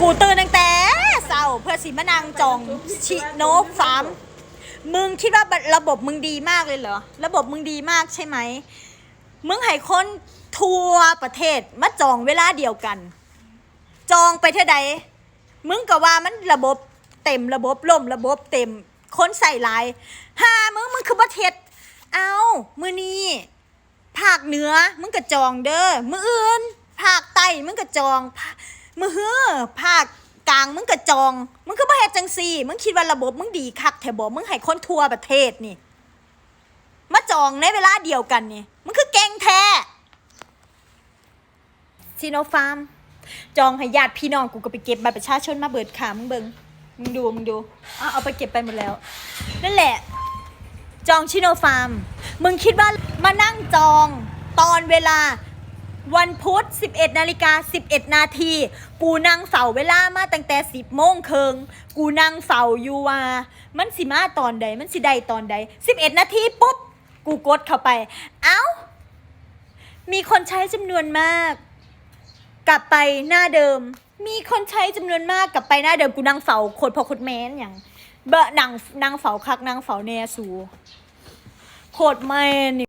กูตื่นตั้งแต่เศร้าเพื่อสิมานั่งจองชิโนฟาร์มมึงคิดว่าระบบมึงดีมากเลยเหรอ ระบบมึงดีมากใช่ไหม มึงให้คนทั่วประเทศมาจองเวลาเดียวกัน จองไปเท่าใด มึงก็ว่ามันระบบเต็มระบบล่มระบบเต็ม คนใส่หลายหามึงมึงคือประเทศ เอามือนี้ภาคเหนือมึงก็จองเด้อมืออื่นภาคใต้มึงก็จองภา มือเฮือภาคกลางมึงก็จอง มึงก็บ่เฮ็ดจังซี่ มึงคิดว่าระบบมึงดีคักแถบ่มึงให้คนทั่วประเทศนี่ มาจองในเวลาเดียวกันนี่ มึงคือเก่งแท้ซีโนฟาร์ม จองให้ญาติพี่น้องกูก็ไปเก็บบัตรประชาชนมาเบิดขามึงเบิงมึงดูมึงดูเอาเอาไปเก็บไปหมดแล้ว นั่นแหละ จองชิโนฟาร์ม มึงคิดว่ามานั่งจองตอนเวลา วันพุธ 11นาฬิกา11 นาที กูนั่งเฝ้าเวลามาตั้งแต่ 10โมงเคิง กูนั่งเฝ้าอยู่ว่ามันสิมาตอนใด มันสิได้ตอนใด 11 นาทีปุ๊บ กูกดเข้าไป เอ้า มีคนใช้จำนวนมาก กลับไปหน้าเดิม มีคนใช้จำนวนมากกลับไปหน้าเดิม กูนั่งเฝ้าโคตรพอโคตรแมนอย่าง เบอะนางนางเฝ้าคักนางเฝ้าแนสูโคตรแมนนี่